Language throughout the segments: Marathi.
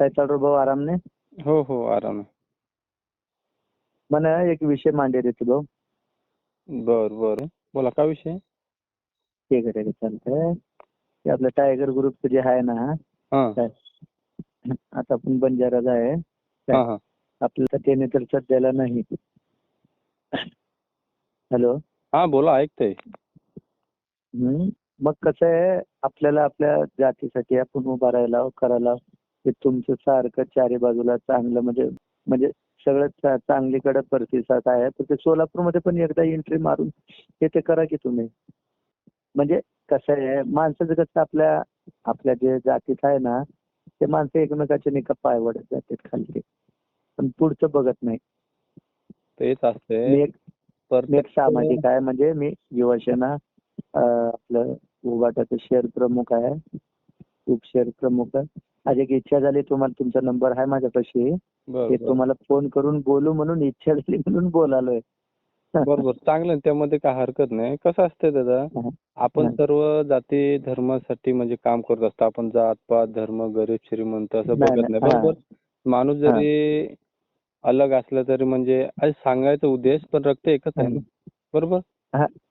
काय चालू भाऊ आरामने? हो हो आराम आहे. मला एक विषय मांडे रे भाऊ. बर बर. बोला काय विषय? ते करायला चालतंय. ते आपलं टायगर ग्रुपचं जे आहे ना हा. काय? आता आपण बंजाराच आहे. हा हा. आपल्याला त्याने तर सध्याला नाही. हॅलो? हा बोला ऐकतोय. हम्म. मग कसं आहे आपल्याला आपल्या जातीसाठी आपण उभा राहायला करायला ते तुमचं सारखं चारी बाजूला चांगलं म्हणजे म्हणजे सगळं चांगलीकडे प्रतिसाद आहे. तर ते सोलापूरमध्ये पण एकदा एंट्री मारून हे ते करा की तुम्ही. म्हणजे कसं आहे माणसाचं कसं आपल्या आपल्या जे जातीत आहे ना ते माणसं एकमेकाच्या निका पाय वडत जातात खालती. पण पुढचं बघत नाही. तेच असते एक सामाजिक आहे. म्हणजे मी युवासेना आपलं उभाटाचं शहर प्रमुख आहे. उपशहर प्रमुख आहे. आज एक इच्छा झाली तुम्हाला तुमचा नंबर आहे माझ्यापाशी. ते तुम्हाला फोन करून बोलू म्हणून इच्छा झाली म्हणून बोलालोय. बरोबर चांगलं त्यामध्ये काय हरकत नाही. कसं असतंय दादा. आपण. सर्व जाती धर्मासाठी म्हणजे काम करत असतो. आपण जात पात धर्म गरीब श्रीमंत असं बघत नाही. बरोबर? माणूस जरी अलग असला तरी म्हणजे आज सांगायचा उद्देश पण रक्त एकच आहे ना? बरोबर.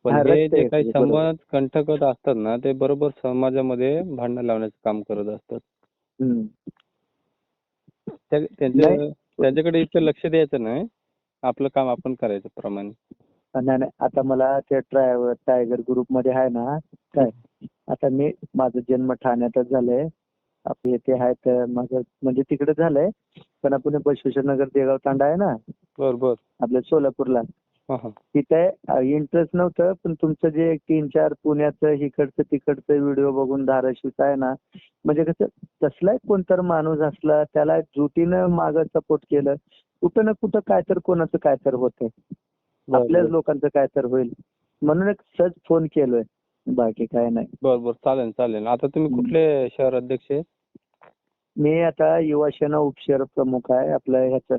पण हा, जे काही. समाज कंटकत असतात ना ते बरोबर समाजामध्ये भांडण लावण्याचं काम करत असतात. त्यांच्याकडे इतकं लक्ष द्यायचं नाही. आपलं काम आपण करायचं प्रमाणे. नाही नाही. आता मला त्या ट्राय टायगर ग्रुपमध्ये आहे ना काय? आता मी माझा जन्म ठाण्यातच झालाय. आपले इथे आहेत माझं म्हणजे तिकडे झालंय. पण आपण बसवेश्वरनगर देगाव तांडा आहे ना? बर बर. आपल्या सोलापूरला. तिथे इंटरेस्ट नव्हतं पण तुमचं जे तीन चार पुण्याचं इकडचं तिकडचं व्हिडिओ बघून धाराशिवचं आहे ना म्हणजे कसं तसलाच कोणतर माणूस असला त्याला जुटीनं मागं सपोर्ट केलं कुठं ना कुठं काय तर कोणाचं काय तर होतंय. आपल्याच. लोकांचं काय तर होईल. म्हणून एक सहज फोन केलोय बाकी काय नाही. बर बर चालेल चालेल. आता तुम्ही. कुठले शहर अध्यक्ष आहे? मी आता युवासेना उपशहर प्रमुख आहे आपलं ह्याचं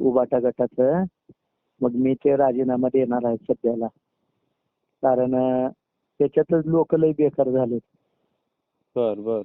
उबाटा गटाचं. मग मी ते राजीनामा देणार आहे सध्याला. कारण त्याच्यातच लोक लय बेकार झालेत. बर बर.